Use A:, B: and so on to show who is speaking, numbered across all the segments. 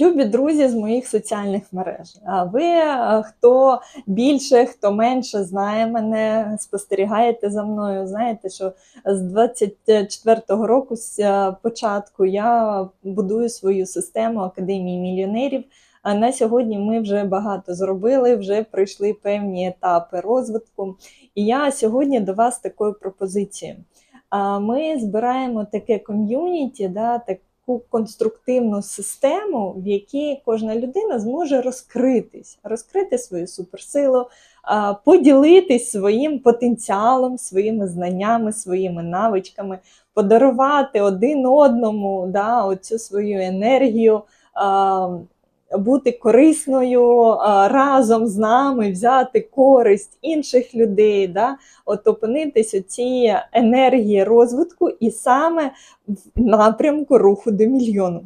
A: Любі друзі з моїх соціальних мереж. А Ви, е, хто більше, хто менше знає мене, спостерігаєте за мною. Знаєте, що з 24-го року, з е, початку, я будую свою систему Академії мільйонерів. А на сьогодні ми вже багато зробили, вже пройшли певні етапи розвитку. І я сьогодні до вас такою пропозицією. Ми збираємо таке ком'юніті, да, таку конструктивну систему, в якій кожна людина зможе розкритись, розкрити свою суперсилу, поділитись своїм потенціалом, своїми знаннями, своїми навичками, подарувати один одному да, оцю свою енергію. Бути корисною разом з нами, взяти користь інших людей, да? от опинитись цій енергії розвитку і саме в напрямку руху до мільйону.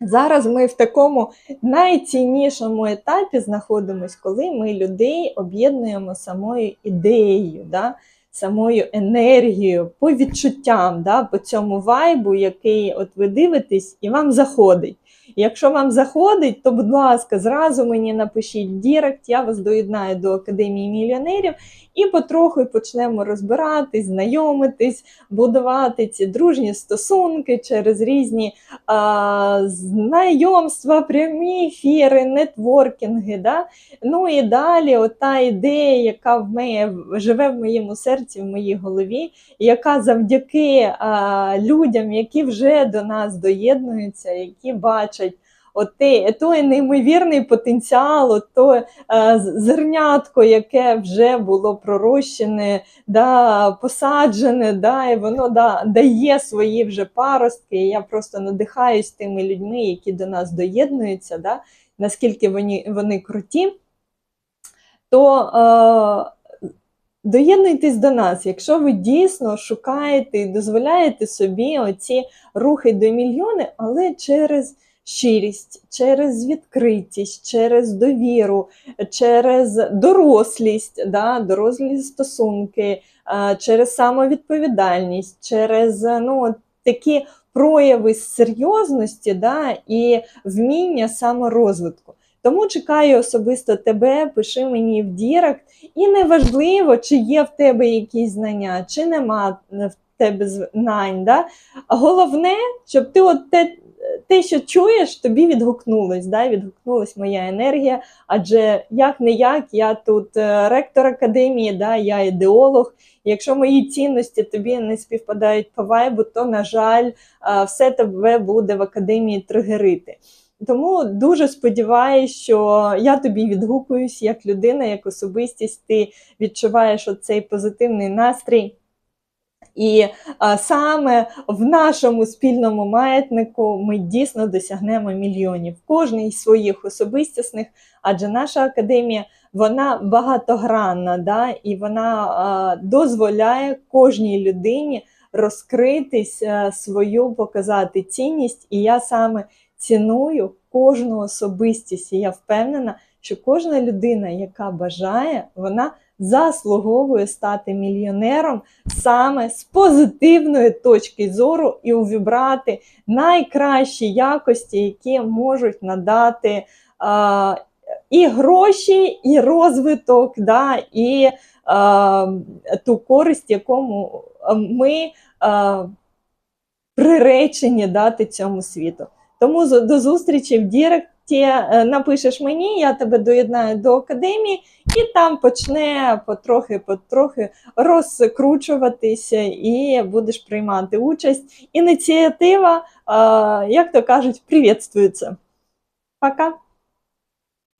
A: Зараз ми в такому найціннішому етапі знаходимося, коли ми людей об'єднуємо самою ідеєю, да? самою енергією, по відчуттям, да? по цьому вайбу, який от ви дивитесь, і вам заходить. Якщо вам заходить, то, будь ласка, зразу мені напишіть Дірект, я вас доєднаю до Академії мільйонерів і потроху почнемо розбиратись, знайомитись, будувати ці дружні стосунки через різні а, знайомства, прямі ефіри, нетворкінги. Да? Ну і далі, ота ідея, яка в мене живе в моєму серці, в моїй голові, яка завдяки а, людям, які вже до нас доєднуються, які бачать оте, той неймовірний потенціал, то е, зернятко, яке вже було пророщене, да, посаджене, да, і воно да, дає свої вже паростки. І я просто надихаюсь тими людьми, які до нас доєднуються, да, наскільки вони, вони круті. То е, Доєднуйтесь до нас, якщо ви дійсно шукаєте і дозволяєте собі оці рухи до мільйони, але через щирість, через відкритість, через довіру, через дорослість, да, дорослі стосунки, через самовідповідальність, через ну, такі прояви серйозності да, і вміння саморозвитку. Тому чекаю особисто тебе, пиши мені в Дірект, і неважливо, чи є в тебе якісь знання, чи нема в тебе знань. Да? Головне, щоб ти от те те, що чуєш, тобі відгукнулось, да? відгукнулась моя енергія. Адже як не як, я тут е, ректор академії, да? я ідеолог. Якщо мої цінності тобі не співпадають по вайбу, то, на жаль, все тебе буде в академії тригерити. Тому дуже сподіваюся, що я тобі відгукуюсь як людина, як особистість, ти відчуваєш оцей позитивний настрій. І а, саме в нашому спільному маятнику ми дійсно досягнемо мільйонів, кожний своїх особистісних, адже наша академія вона багатогранна, да, і вона а, дозволяє кожній людині розкритись, а, свою показати цінність. І я саме ціную кожну особистість. І я впевнена, що кожна людина, яка бажає, вона заслуговує стати мільйонером саме з позитивної точки зору і увібрати найкращі якості, які можуть надати а, і гроші, і розвиток, да, і а, ту користь, якому ми а, приречені дати цьому світу. Тому до зустрічі в Дірект ті е, напишеш мені, я тебе доєднаю до академії, і там почне потрохи-потрохи розкручуватися і будеш приймати участь. Ініціатива, як то кажуть, привітствується. Пока!